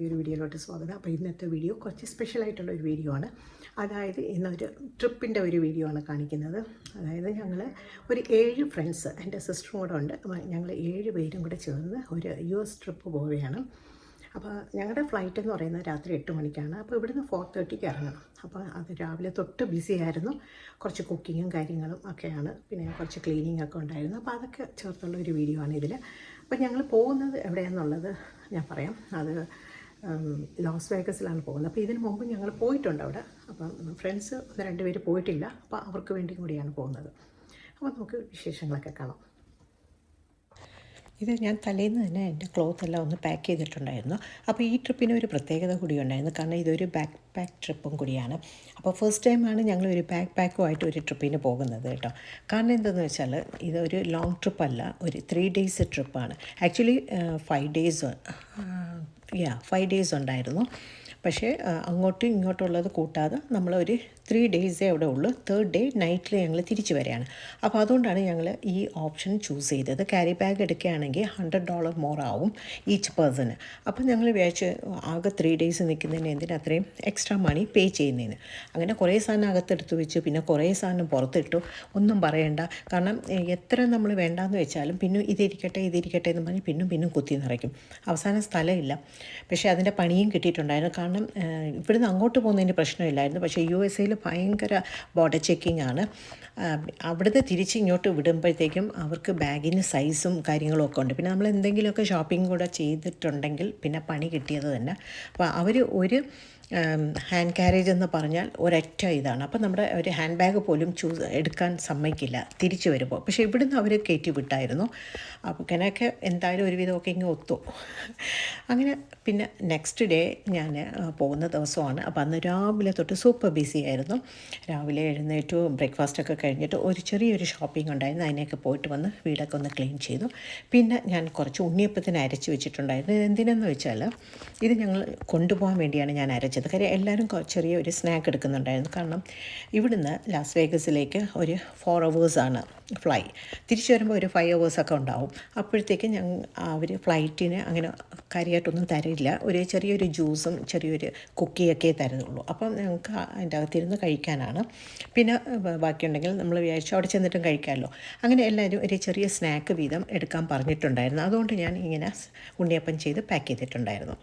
പുതിയൊരു വീഡിയോയിലോട്ട് സ്വാഗതം. അപ്പോൾ ഇന്നത്തെ വീഡിയോ കുറച്ച് സ്പെഷ്യലായിട്ടുള്ള ഒരു വീഡിയോ ആണ്. അതായത് ഇന്നൊരു ട്രിപ്പിന്റെ ഒരു വീഡിയോ ആണ് കാണിക്കുന്നത്. അതായത് ഞങ്ങൾ ഒരു ഏഴ് ഫ്രണ്ട്സ് എന്റെ സിസ്റ്ററും കൂടെ ഉണ്ട്. ഞങ്ങൾ ഏഴ് പേരും കൂടെ ചേർന്ന് ഒരു യു എസ് ട്രിപ്പ് പോവുകയാണ്. അപ്പോൾ ഞങ്ങളുടെ ഫ്ലൈറ്റ് എന്ന് പറയുന്നത് രാത്രി എട്ട് മണിക്കാണ്. അപ്പോൾ ഇവിടുന്ന് ഫോർ തേർട്ടിക്ക് ഇറങ്ങണം. അപ്പോൾ അത് രാവിലെ തൊട്ട് ബിസി ആയിരുന്നു. കുറച്ച് കുക്കിങ്ങും കാര്യങ്ങളും ഒക്കെയാണ്. പിന്നെ കുറച്ച് ക്ലീനിങ് ഒക്കെ ഉണ്ടായിരുന്നു. അപ്പോൾ അതൊക്കെ ചേർത്തുള്ള ഒരു വീഡിയോ ആണ് ഇതിൽ അപ്പോൾ ഞങ്ങൾ പോകുന്നത് എവിടെയാണെന്നുള്ളത് ഞാൻ പറയാം. അത് ലോസ് വേഗസിലാണ് പോകുന്നത്. അപ്പോൾ ഇതിന് മുമ്പ് ഞങ്ങൾ പോയിട്ടുണ്ട് അവിടെ. അപ്പം ഫ്രണ്ട്സ് ഒന്ന് രണ്ട് പേര് പോയിട്ടില്ല. അപ്പോൾ അവർക്ക് വേണ്ടി കൂടിയാണ് പോകുന്നത്. അപ്പോൾ നമുക്ക് വിശേഷങ്ങളൊക്കെ കാണാം. ഇത് ഞാൻ തലേന്ന് തന്നെ എന്റെ ക്ലോത്ത് എല്ലാം ഒന്ന് പാക്ക് ചെയ്തിട്ടുണ്ടായിരുന്നു. അപ്പോൾ ഈ ട്രിപ്പിന് ഒരു പ്രത്യേകത കൂടി ഉണ്ടായിരുന്നു. കാരണം ഇതൊരു ബാക്ക് പാക്ക് ട്രിപ്പും കൂടിയാണ് അപ്പോൾ ഫസ്റ്റ് ടൈമാണ് ഞങ്ങൾ ഒരു ബാക്ക് പാക്കുമായിട്ട് ഒരു ട്രിപ്പിന് പോകുന്നത് കേട്ടോ. കാരണം എന്തെന്ന് വെച്ചാൽ ഇതൊരു ലോങ് ട്രിപ്പല്ല ഒരു ത്രീ ഡേയ്സ് ട്രിപ്പാണ് actually five days yeah five days ഉണ്ടായിരുന്നു. പക്ഷേ അങ്ങോട്ടും ഇങ്ങോട്ടും ഉള്ളത് കൂട്ടാതെ നമ്മളൊരു ത്രീ ഡേയ്സേ അവിടെ ഉള്ളൂ. തേർഡ് ഡേ നൈറ്റിൽ ഞങ്ങൾ തിരിച്ചു വരികയാണ്. അപ്പോൾ അതുകൊണ്ടാണ് ഞങ്ങൾ ഈ ഓപ്ഷൻ ചൂസ് ചെയ്തത്. ക്യാരി ബാഗ് എടുക്കുകയാണെങ്കിൽ ഹൺഡ്രഡ് ഡോളർ മോർ ആവും ഈച്ച് പേഴ്സണ് അപ്പോൾ ഞങ്ങൾ വിചാരിച്ച് ആകെ ത്രീ ഡേയ്സ് നിൽക്കുന്നതിന് എന്തിനാ അത്രയും എക്സ്ട്രാ മണി പേ ചെയ്യുന്നതിന്? അങ്ങനെ കുറേ സാധനം അകത്തെടുത്ത് വെച്ച്. പിന്നെ കുറേ സാധനം പുറത്തിട്ടു. ഒന്നും പറയണ്ട. കാരണം എത്ര നമ്മൾ വേണ്ടാന്ന് വെച്ചാലും പിന്നെ ഇതിരിക്കട്ടെ ഇതിരിക്കട്ടെ എന്ന് പറഞ്ഞ് പിന്നും പിന്നും കുത്തി നിറയ്ക്കും. അവസാനം സ്ഥലമില്ല. പക്ഷേ അതിന്റെ പണിയും കിട്ടിയിട്ടുണ്ടായിരുന്നു. കാരണം ഇവിടുന്ന് അങ്ങോട്ട് പോകുന്നതിന്റെ പ്രശ്നമില്ലായിരുന്നു. പക്ഷേ യു എസ് എയിൽ ഭയങ്കര ബോർഡർ ചെക്കിംഗ് ആണ്. അവിടുന്ന് തിരിച്ച് ഇങ്ങോട്ട് വിടുമ്പോഴത്തേക്കും അവർക്ക് ബാഗിന് സൈസും കാര്യങ്ങളും ഒക്കെ ഉണ്ട്. പിന്നെ നമ്മൾ എന്തെങ്കിലുമൊക്കെ ഷോപ്പിംഗ് കൂടെ ചെയ്തിട്ടുണ്ടെങ്കിൽ പിന്നെ പണി കിട്ടിയത് തന്നെ. അപ്പോൾ അവർ ഒരു ഹാൻഡ് ക്യാരേജ് എന്ന് പറഞ്ഞാൽ ഒരൊറ്റ ഇതാണ്. അപ്പോൾ നമ്മുടെ ഒരു ഹാൻഡ് ബാഗ് പോലും ചൂസ് എടുക്കാൻ സമ്മതിക്കില്ല തിരിച്ചു വരുമ്പോൾ പക്ഷേ ഇവിടുന്ന് അവർ കയറ്റി വിട്ടായിരുന്നു. അപ്പോൾ ഇങ്ങനെയൊക്കെ എന്തായാലും ഒരുവിധമൊക്കെ ഇങ്ങ് ഒത്തു. അങ്ങനെ പിന്നെ നെക്സ്റ്റ് ഡേ ഞാൻ പോകുന്ന ദിവസമാണ്. അപ്പോൾ അന്ന് രാവിലെ തൊട്ട് സൂപ്പർ ബിസി ആയിരുന്നു. രാവിലെ എഴുന്നേറ്റ് ബ്രേക്ക്ഫാസ്റ്റൊക്കെ കഴിഞ്ഞിട്ട് ഒരു ചെറിയൊരു ഷോപ്പിംഗ് ഉണ്ടായിരുന്നു. അതിനെയൊക്കെ പോയിട്ട് വന്ന് വീടൊക്കെ ഒന്ന് ക്ലീൻ ചെയ്തു. പിന്നെ ഞാൻ കുറച്ച് ഉണ്ണിയപ്പത്തിന് അരച്ച് വെച്ചിട്ടുണ്ടായിരുന്നു. എന്തിനെന്ന് വെച്ചാൽ ഇത് ഞങ്ങൾ കൊണ്ടുപോകാൻ വേണ്ടിയാണ് ഞാൻ അരച്ചത്. കാര്യം എല്ലാവരും ചെറിയ ഒരു സ്നാക്ക് എടുക്കുന്നുണ്ടായിരുന്നു. കാരണം ഇവിടുന്ന് ലാസ് വേഗസിലേക്ക് ഒരു ഫോർ അവേഴ്സാണ് ഫ്ലൈ തിരിച്ചു വരുമ്പോൾ ഒരു ഫൈവ് അവേഴ്സൊക്കെ ഉണ്ടാവും. അപ്പോഴത്തേക്ക് ഞങ്ങൾ അവർ ഫ്ലൈറ്റിന് അങ്ങനെ കാര്യമായിട്ടൊന്നും തരില്ല. ഒരു ചെറിയൊരു ജ്യൂസും ചെറിയൊരു കുക്കിയൊക്കെ തരുന്നുള്ളൂ. അപ്പം ഞങ്ങൾക്ക് അതിന്റെ അകത്തിരുന്ന് കഴിക്കാനാണ്. പിന്നെ ബാക്കിയുണ്ടെങ്കിൽ നമ്മൾ വിചാരിച്ചു അവിടെ ചെന്നിട്ടും കഴിക്കാമല്ലോ അങ്ങനെ എല്ലാവരും ഒരു ചെറിയ സ്നാക്ക് വീതം എടുക്കാൻ പറഞ്ഞിട്ടുണ്ടായിരുന്നു. അതുകൊണ്ട് ഞാൻ ഇങ്ങനെ ഉണ്ണിയപ്പം ചെയ്ത് പാക്ക് ചെയ്തിട്ടുണ്ടായിരുന്നു.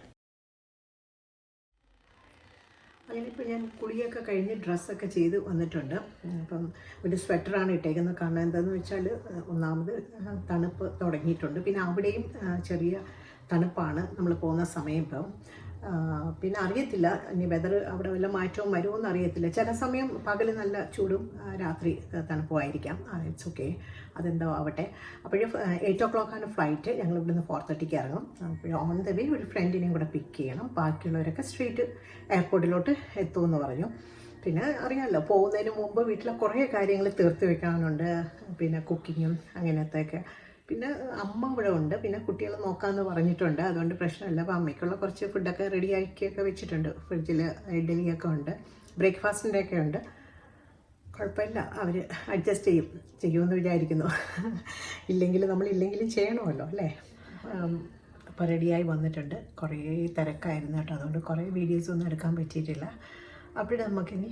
അങ്ങനെ ഞാൻ കുളിയൊക്കെ കഴിഞ്ഞ് ഡ്രസ്സൊക്കെ ചെയ്ത് വന്നിട്ടുണ്ട്. അപ്പം ഒരു സ്വെറ്ററാണ് ഇട്ടേക്കുന്നത്. കാരണം എന്താണെന്ന് വെച്ചാൽ ഒന്നാമത് തണുപ്പ് തുടങ്ങിയിട്ടുണ്ട്. പിന്നെ അവിടെയും ചെറിയ തണുപ്പാണ് നമ്മൾ പോകുന്ന സമയം ഇപ്പം. പിന്നെ അറിയത്തില്ല. ഇനി വെതർ അവിടെ വല്ല മാറ്റവും വരുമോ അറിയത്തില്ല. ചില സമയം പകൽ നല്ല ചൂടും രാത്രി തണുപ്പുമായിരിക്കാം. ഇറ്റ്സ് ഓക്കെ അതെന്തോ ആവട്ടെ. അപ്പോഴും എയ്റ്റ് ഓ ക്ലോക്കാണ് ഫ്ലൈറ്റ് ഞങ്ങൾ ഇവിടുന്ന് ഫോർ തേർട്ടിക്ക് ഇറങ്ങും. അപ്പോൾ ഓൺ ദ വേ ഒരു ഫ്രണ്ടിനെയും കൂടെ പിക്ക് ചെയ്യണം. ബാക്കിയുള്ളവരൊക്കെ സ്ട്രീറ്റ് എയർപോർട്ടിലോട്ട് എത്തുമെന്ന് പറഞ്ഞു. പിന്നെ അറിയാമല്ലോ പോകുന്നതിന് മുമ്പ് വീട്ടിലെ കുറേ കാര്യങ്ങൾ തീർത്ത് വെക്കാനുണ്ട്. പിന്നെ കുക്കിങ്ങും അങ്ങനത്തെയൊക്കെ. പിന്നെ അമ്മ ഇവിടെ ഉണ്ട്. പിന്നെ കുട്ടികളെ നോക്കാമെന്ന് പറഞ്ഞിട്ടുണ്ട്. അതുകൊണ്ട് പ്രശ്നമില്ല. അപ്പോൾ അമ്മയ്ക്കുള്ള കുറച്ച് ഫുഡൊക്കെ റെഡി ആക്കിയൊക്കെ വെച്ചിട്ടുണ്ട്. ഫ്രിഡ്ജിൽ ഇഡ്ഡലിയൊക്കെ ഉണ്ട്. ബ്രേക്ക്ഫാസ്റ്റിന്റെ ഒക്കെ ഉണ്ട്. കുഴപ്പമില്ല. അവർ അഡ്ജസ്റ്റ് ചെയ്യും. ചെയ്യുമെന്ന് വിചാരിക്കുന്നു. ഇല്ലെങ്കിൽ നമ്മൾ ഇല്ലെങ്കിലും ചെയ്യണമല്ലോ അല്ലേ? അപ്പോൾ റെഡിയായി വന്നിട്ടുണ്ട്. കുറേ തിരക്കായിരുന്നു കേട്ടോ. അതുകൊണ്ട് കുറേ വീഡിയോസ് ഒന്നും എടുക്കാൻ പറ്റിയിട്ടില്ല. അപ്പോൾ നമുക്കിനി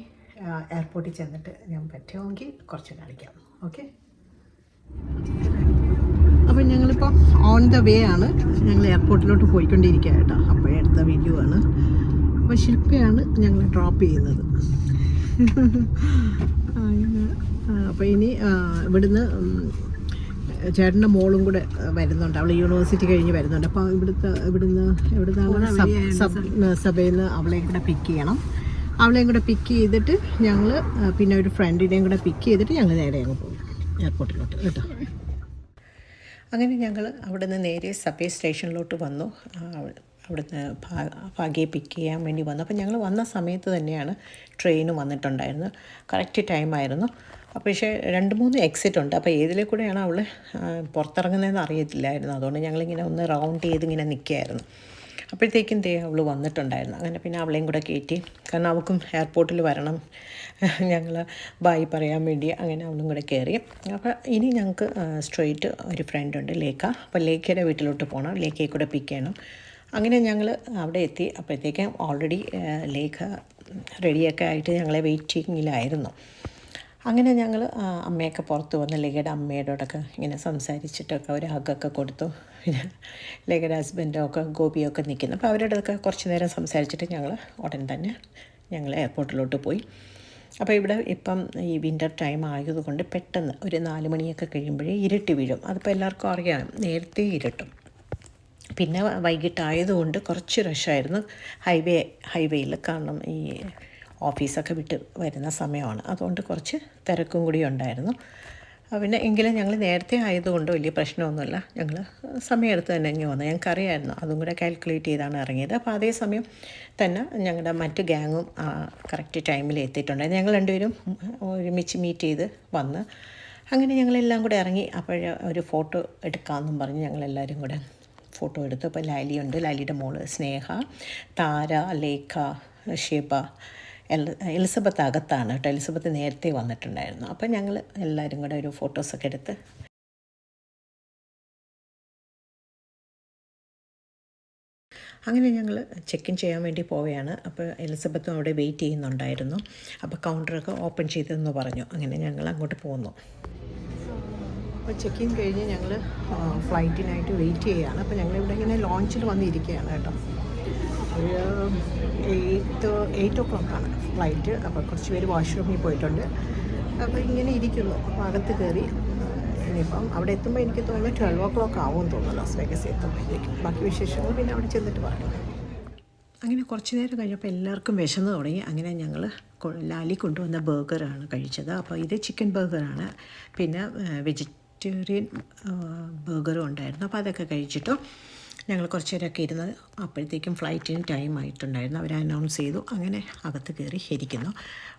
എയർപോർട്ടിൽ ചെന്നിട്ട് ഞാൻ പറ്റുമെങ്കിൽ കുറച്ച് കളിക്കാം ഓക്കെ അപ്പം ഞങ്ങളിപ്പോൾ ഓൺ ദ വേ ആണ്. ഞങ്ങൾ എയർപോർട്ടിലോട്ട് പോയിക്കൊണ്ടിരിക്കുക കേട്ടോ അപ്പോൾ എടുത്ത വീഡിയോ ആണ്. അപ്പോൾ ശില്പയാണ് ഞങ്ങൾ ഡ്രോപ്പ് ചെയ്യുന്നത്. അപ്പോൾ ഇനി ഇവിടുന്ന് ചേട്ടന്റെ മോളും കൂടെ വരുന്നുണ്ട്. അവൾ യൂണിവേഴ്സിറ്റി കഴിഞ്ഞ് വരുന്നുണ്ട്. അപ്പോൾ ഇവിടുത്തെ ഇവിടുന്ന് സബ് സഭയിൽ നിന്ന് അവളെയും കൂടെ പിക്ക് ചെയ്യണം. അവളെയും കൂടെ പിക്ക് ചെയ്തിട്ട് ഞങ്ങൾ പിന്നെ ഒരു ഫ്രണ്ടിനെയും കൂടെ പിക്ക് ചെയ്തിട്ട് ഞങ്ങൾ നേരെ അങ്ങ് പോകും. എയർപോർട്ടിലോട്ട് കേട്ടോ? അങ്ങനെ ഞങ്ങൾ അവിടുന്ന് നേരെ സബേ സ്റ്റേഷനിലോട്ട് വന്നു. അവിടുന്ന് ഭാ- ഭാഗ്യയെ പിക്ക് ചെയ്യാൻ വേണ്ടി വന്നു. അപ്പോൾ ഞങ്ങൾ വന്ന സമയത്ത് തന്നെയാണ് ട്രെയിൻ വന്നിട്ടുണ്ടായിരുന്നത്. കറക്റ്റ് ടൈമായിരുന്നു. അപ്പോൾ പക്ഷേ രണ്ട് മൂന്ന് എക്സിറ്റ് ഉണ്ട്. അപ്പോൾ ഏതിലെ കൂടെയാണ് അവൾ പുറത്തിറങ്ങുന്നതെന്ന് അറിയത്തില്ലായിരുന്നു. അതുകൊണ്ട് ഞങ്ങളിങ്ങനെ ഒന്ന് റൗണ്ട് ചെയ്ത് ഇങ്ങനെ നിൽക്കുകയായിരുന്നു അപ്പോഴത്തേക്കും ദേ അവൾ വന്നിട്ടുണ്ടായിരുന്നു. അങ്ങനെ പിന്നെ അവളെയും കൂടെ കയറ്റി. കാരണം അവൾക്കും എയർപോർട്ടിൽ വരണം. ഞങ്ങൾ ബായ് പറയാൻ വേണ്ടി അങ്ങനെ അവളും കൂടെ കയറി. അപ്പോൾ ഇനി ഞങ്ങൾക്ക് സ്ട്രെയിറ്റ് ഒരു ഫ്രണ്ട് ഉണ്ട് ലേക്ക. അപ്പോൾ ലേഖയുടെ വീട്ടിലോട്ട് പോകണം ലേക്കയെ കൂടെ പിക്ക് ചെയ്യണം. അങ്ങനെ ഞങ്ങൾ അവിടെ എത്തി. അപ്പോഴത്തേക്കും ഓൾറെഡി ലേഖ റെഡിയൊക്കെ ആയിട്ട് ഞങ്ങളെ വെയിറ്റിങ്ങിലായിരുന്നു അങ്ങനെ ഞങ്ങൾ അമ്മയൊക്കെ പുറത്ത് വന്ന് ലഗയുടെ അമ്മയോടൊക്കെ ഇങ്ങനെ സംസാരിച്ചിട്ടൊക്കെ ഒരു ഹഗ്ഗൊക്കെ കൊടുത്തു. പിന്നെ ലഗയുടെ ഹസ്ബൻഡോ ഒക്കെ ഗോപിയൊക്കെ നിൽക്കുന്നു. അപ്പോൾ അവരോടൊക്കെ കുറച്ച് നേരം സംസാരിച്ചിട്ട് ഞങ്ങൾ ഉടൻ തന്നെ ഞങ്ങൾ എയർപോർട്ടിലോട്ട് പോയി. അപ്പോൾ ഇവിടെ ഇപ്പം ഈ വിന്റർ ടൈം ആയതുകൊണ്ട് പെട്ടെന്ന് ഒരു നാല് മണിയൊക്കെ കഴിയുമ്പോഴേ ഇരുട്ടി വീഴും. അതിപ്പോൾ എല്ലാവർക്കും അറിയാം നേരത്തെ ഇരുട്ടും. പിന്നെ വൈകിട്ടായതുകൊണ്ട് കുറച്ച് റഷായിരുന്നു ഹൈവേ ഹൈവേയിൽ കാരണം ഈ ഓഫീസൊക്കെ വിട്ട് വരുന്ന സമയമാണ്. അതുകൊണ്ട് കുറച്ച് തിരക്കും കൂടി ഉണ്ടായിരുന്നു. പിന്നെ എങ്കിലും ഞങ്ങൾ നേരത്തെ ആയതുകൊണ്ട് വലിയ പ്രശ്നമൊന്നുമില്ല. ഞങ്ങൾ സമയമെടുത്ത് തന്നെ ഇങ്ങനെ വന്നു. ഞങ്ങൾക്കറിയായിരുന്നു അതും കൂടെ കാൽക്കുലേറ്റ് ചെയ്താണ് ഇറങ്ങിയത്. അപ്പോൾ അതേസമയം തന്നെ ഞങ്ങളുടെ മറ്റ് ഗ്യാങ്ങും കറക്റ്റ് ടൈമിൽ എത്തിയിട്ടുണ്ടായിരുന്നു. ഞങ്ങൾ രണ്ടുപേരും ഒരുമിച്ച് മീറ്റ് ചെയ്ത് വന്ന് അങ്ങനെ ഞങ്ങളെല്ലാം കൂടെ ഇറങ്ങി. അപ്പോൾ ഒരു ഫോട്ടോ എടുക്കാമെന്നും പറഞ്ഞ് ഞങ്ങളെല്ലാവരും കൂടെ ഫോട്ടോ എടുത്തു. അപ്പോൾ ലാലിയുണ്ട്. ലാലിയുടെ മോൾ സ്നേഹ താര ലേഖ ഷീബ എലിസബത്ത് അകത്താണ് കേട്ടോ. എലിസബത്ത് നേരത്തെ വന്നിട്ടുണ്ടായിരുന്നു. അപ്പോൾ ഞങ്ങൾ എല്ലാവരും കൂടെ ഒരു ഫോട്ടോസൊക്കെ എടുത്ത് അങ്ങനെ ഞങ്ങൾ ചെക്ക് ഇൻ ചെയ്യാൻ വേണ്ടി പോവുകയാണ്. അപ്പോൾ എലിസബത്തും അവിടെ വെയിറ്റ് ചെയ്യുന്നുണ്ടായിരുന്നു. അപ്പോൾ കൗണ്ടറൊക്കെ ഓപ്പൺ ചെയ്തെന്ന് പറഞ്ഞു. അങ്ങനെ ഞങ്ങൾ അങ്ങോട്ട് പോന്നു. അപ്പോൾ ചെക്ക് ഇൻ കഴിഞ്ഞ് ഞങ്ങൾ ഫ്ലൈറ്റിനായിട്ട് വെയിറ്റ് ചെയ്യുകയാണ്. അപ്പോൾ ഞങ്ങളിവിടെ ഇങ്ങനെ ലോഞ്ചിൽ വന്നിരിക്കുകയാണ് കേട്ടോ. ഒരു എയ്റ്റ് എയ്റ്റ് ഓ ക്ലോക്കാണ് ഫ്ലൈറ്റ് അപ്പോൾ കുറച്ച് പേര് വാഷ്റൂമിൽ പോയിട്ടുണ്ട്. അപ്പോൾ ഇങ്ങനെ ഇരിക്കുന്നു. അപ്പോൾ അകത്ത് കയറി ഇനിയിപ്പം അവിടെ എത്തുമ്പോൾ എനിക്ക് തോന്നുന്നു ട്വൽവ് ഓ ക്ലോക്ക് ആവും തോന്നുന്നു. ലാസ് വേഗസ് എത്തുമ്പോഴത്തേക്കും ബാക്കി വിശേഷങ്ങൾ പിന്നെ അവിടെ ചെന്നിട്ട് പറയാം. അങ്ങനെ കുറച്ച് നേരം കഴിഞ്ഞപ്പോൾ എല്ലാവർക്കും വിശന്ന് തുടങ്ങി. അങ്ങനെ ഞങ്ങൾ ലാലി കൊണ്ടുവന്ന ബർഗറാണ് കഴിച്ചത്. അപ്പോൾ ഇത് ചിക്കൻ ബർഗറാണ് പിന്നെ വെജിറ്റേറിയൻ ബർഗറും ഉണ്ടായിരുന്നു. അപ്പോൾ അതൊക്കെ കഴിച്ചിട്ടു. ഞങ്ങൾ കുറച്ച് നേരമൊക്കെ ഇരുന്ന് അപ്പോഴത്തേക്കും ഫ്ലൈറ്റിന് ടൈം ആയിട്ടുണ്ടായിരുന്നു. അവർ അനൗൺസ് ചെയ്തു. അങ്ങനെ അകത്ത് കയറി ഇരിക്കുന്നു.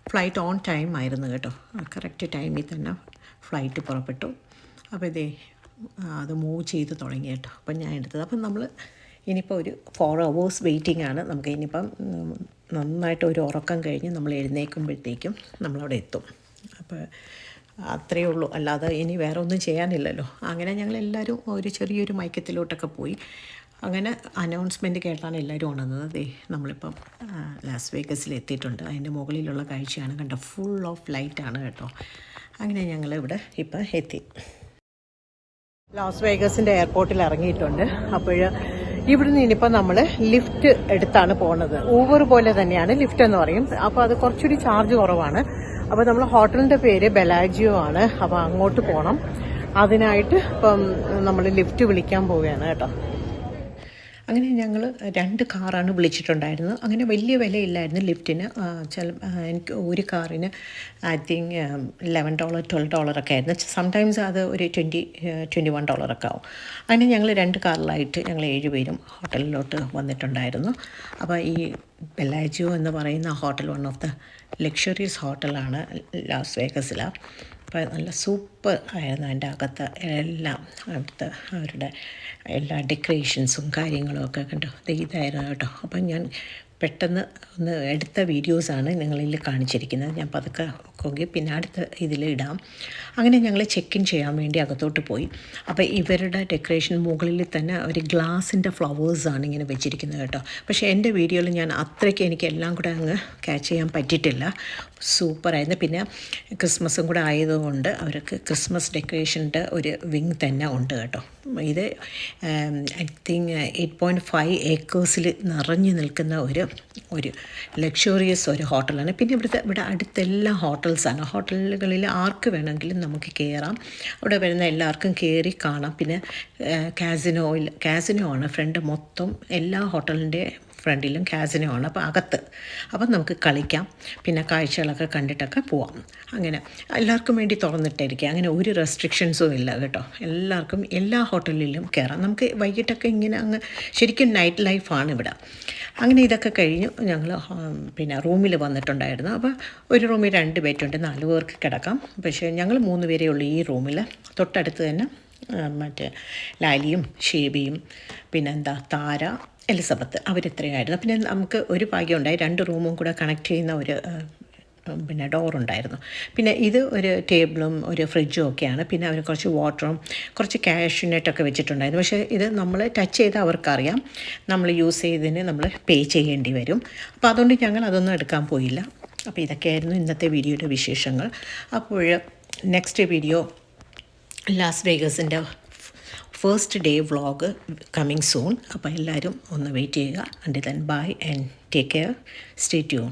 ഫ്ലൈറ്റ് ഓൺ ടൈം ആയിരുന്നു കേട്ടോ. കറക്റ്റ് ടൈമിൽ തന്നെ ഫ്ലൈറ്റ് പുറപ്പെട്ടു. അപ്പോൾ ഇതേ അത് മൂവ് ചെയ്ത് തുടങ്ങി കേട്ടോ. അപ്പം ഞാൻ എടുത്തത്. അപ്പം നമ്മൾ ഇനിയിപ്പോൾ ഒരു ഫോർ അവേഴ്സ് വെയിറ്റിംഗ് ആണ്. നമുക്ക് ഇനിയിപ്പം നന്നായിട്ട് ഒരു ഉറക്കം കഴിഞ്ഞ് നമ്മൾ എഴുന്നേൽക്കുമ്പോഴത്തേക്കും നമ്മളവിടെ എത്തും. അപ്പോൾ അത്രയേ ഉള്ളൂ. അല്ലാതെ ഇനി വേറെ ഒന്നും ചെയ്യാനില്ലല്ലോ. അങ്ങനെ ഞങ്ങൾ എല്ലാവരും ഒരു ചെറിയൊരു മൈക്കത്തിലോട്ടൊക്കെ പോയി. അങ്ങനെ അനൗൺസ്മെന്റ് കേട്ടാണ് എല്ലാവരും ഉണർന്നത്. ദേ നമ്മളിപ്പം ലാസ് വേഗസിൽ എത്തിയിട്ടുണ്ട്. അതിന്റെ മുകളിലുള്ള കാഴ്ചയാണ് കണ്ട ഫുൾ ഓഫ് ലൈറ്റ് ആണ് കേട്ടോ. അങ്ങനെ ഞങ്ങൾ ഇവിടെ ഇപ്പം എത്തി. ലാസ് വേഗസിന്റെ എയർപോർട്ടിൽ ഇറങ്ങിയിട്ടുണ്ട്. അപ്പോൾ ഇവിടുന്ന് ഇനിയിപ്പോൾ നമ്മൾ ലിഫ്റ്റ് എടുത്താണ് പോകുന്നത് ഊബർ പോലെ തന്നെയാണ് ലിഫ്റ്റ് എന്ന് പറയും. അപ്പോൾ അത് കുറച്ചുകൂടി ചാർജ് കുറവാണ്. അപ്പോൾ നമ്മൾ ഹോട്ടലിന്റെ പേര് ബെലാജിയോ ആണ്. അപ്പോൾ അങ്ങോട്ട് പോകണം അതിനായിട്ട് ഇപ്പം നമ്മൾ ലിഫ്റ്റ് വിളിക്കാൻ പോവുകയാണ് കേട്ടോ. അങ്ങനെ ഞങ്ങൾ രണ്ട് കാറാണ് വിളിച്ചിട്ടുണ്ടായിരുന്നത്. അങ്ങനെ വലിയ വിലയില്ലായിരുന്നു ലിഫ്റ്റിന്. ചില എനിക്ക് ഒരു കാറിന് I think eleven dollar twelve ഡോളറൊക്കെ ആയിരുന്നു. സംടൈംസ് അത് ഒരു ട്വന്റി ട്വന്റി വൺ ഡോളറൊക്കെ ആവും. അങ്ങനെ ഞങ്ങൾ രണ്ട് കാറിലായിട്ട് ഞങ്ങൾ ഏഴുപേരും ഹോട്ടലിലോട്ട് വന്നിട്ടുണ്ടായിരുന്നു. അപ്പോൾ ഈ ബെല്ലാജിയോ എന്ന് പറയുന്ന hotel one of the luxuries ഹോട്ടലാണ് ലാസ് വേഗസിലാണ് അപ്പോൾ നല്ല സൂപ്പർ ആയിരുന്നു അതിന്റെ അകത്ത് എല്ലാം അവിടുത്തെ അവരുടെ എല്ലാ ഡെക്കറേഷൻസും കാര്യങ്ങളും ഒക്കെ കണ്ടോ. ഇതായിരുന്നു കേട്ടോ. അപ്പം ഞാൻ പെട്ടെന്ന് ഒന്ന് എടുത്ത വീഡിയോസാണ് നിങ്ങളിൽ കാണിച്ചിരിക്കുന്നത്. ഞാൻ പതുക്കെ ഒക്കെ പിന്നെ അടുത്ത ഇതിൽ ഇടാം. അങ്ങനെ ഞങ്ങൾ ചെക്ക് ഇൻ ചെയ്യാൻ വേണ്ടി അകത്തോട്ട് പോയി. അപ്പോൾ ഇവരുടെ ഡെക്കറേഷൻ മുകളിൽ തന്നെ ഒരു ഗ്ലാസിന്റെ ഫ്ലവേഴ്സാണ് ഇങ്ങനെ വെച്ചിരിക്കുന്നത് കേട്ടോ. പക്ഷേ എന്റെ വീഡിയോയിൽ ഞാൻ അത്രയ്ക്ക് എനിക്ക് എല്ലാം കൂടെ അങ്ങ് ക്യാച്ച് ചെയ്യാൻ പറ്റിയിട്ടില്ല. സൂപ്പറായിരുന്നു പിന്നെ ക്രിസ്മസും കൂടെ ആയതുകൊണ്ട് അവർക്ക് ക്രിസ്മസ് ഡെക്കറേഷന്റെ ഒരു വിങ് തന്നെ ഉണ്ട് കേട്ടോ. ഇത് I think eight point five ഏക്കേഴ്സിൽ നിറഞ്ഞു നിൽക്കുന്ന ഒരു ഒരു ലക്ഷറിയസ് ഒരു ഹോട്ടലാണ്. പിന്നെ ഇവിടുത്തെ ഇവിടെ അടുത്തെല്ലാം ഹോട്ടൽസാണ് ഹോട്ടലുകളിൽ ആർക്ക് വേണമെങ്കിലും നമുക്ക് കയറാം അവിടെ വരുന്ന എല്ലാവർക്കും കയറി കാണാം. പിന്നെ കാസിനോയിൽ കാസിനോ ആണ്. ഫ്രണ്ട് മൊത്തം എല്ലാ ഹോട്ടലിന്റെ ഫ്രണ്ടിലും കാസിനോ ആണ് അപ്പോൾ അകത്ത്. അപ്പം നമുക്ക് കളിക്കാം. പിന്നെ കാഴ്ചകളൊക്കെ കണ്ടിട്ടൊക്കെ പോവാം. അങ്ങനെ എല്ലാവർക്കും വേണ്ടി തുറന്നിട്ടിരിക്കുക. അങ്ങനെ ഒരു റെസ്ട്രിക്ഷൻസും ഇല്ല കേട്ടോ. എല്ലാവർക്കും എല്ലാ ഹോട്ടലിലും കയറാം നമുക്ക് വൈകിട്ടൊക്കെ ഇങ്ങനെ അങ്ങ് ശരിക്കും നൈറ്റ് ലൈഫാണ് ഇവിടെ. അങ്ങനെ ഇതൊക്കെ കഴിഞ്ഞു. ഞങ്ങൾ പിന്നെ റൂമിൽ വന്നിട്ടുണ്ടായിരുന്നു. അപ്പോൾ ഒരു റൂമിൽ രണ്ട് ബെഡുണ്ട്. നാല് പേർക്ക് കിടക്കാം. പക്ഷേ ഞങ്ങൾ മൂന്ന് പേരേ ഉള്ളൂ ഈ റൂമിൽ തൊട്ടടുത്ത് തന്നെ മറ്റേ ലാലിയും ഷേബിയും പിന്നെന്താ താര എലിസബത്ത് അവരിത്രയായിരുന്നു. പിന്നെ നമുക്ക് ഒരു ഭാഗ്യമുണ്ടായി. രണ്ട് റൂമും കൂടെ കണക്ട് ചെയ്യുന്ന ഒരു പിന്നെ ഡോറുണ്ടായിരുന്നു പിന്നെ ഇത് ഒരു ടേബിളും ഒരു ഫ്രിഡ്ജും ഒക്കെയാണ്. പിന്നെ അവർ കുറച്ച് വാട്ടറും കുറച്ച് ക്യാഷിനെട്ടൊക്കെ വെച്ചിട്ടുണ്ടായിരുന്നു. പക്ഷേ ഇത് നമ്മൾ ടച്ച് ചെയ്താൽ അവർക്കറിയാം. നമ്മൾ യൂസ് ചെയ്തതിന് നമ്മൾ പേ ചെയ്യേണ്ടി വരും. അപ്പോൾ അതുകൊണ്ട് ഞങ്ങൾ അതൊന്നും എടുക്കാൻ പോയില്ല. അപ്പോൾ ഇതൊക്കെയായിരുന്നു ഇന്നത്തെ വീഡിയോയുടെ വിശേഷങ്ങൾ. അപ്പോൾ next video Las വേഗസിന്റെ first day vlog coming soon അപ്പോൾ എല്ലാവരും ഒന്ന് വെയിറ്റ് ചെയ്യുക. And then bye and take care stay tuned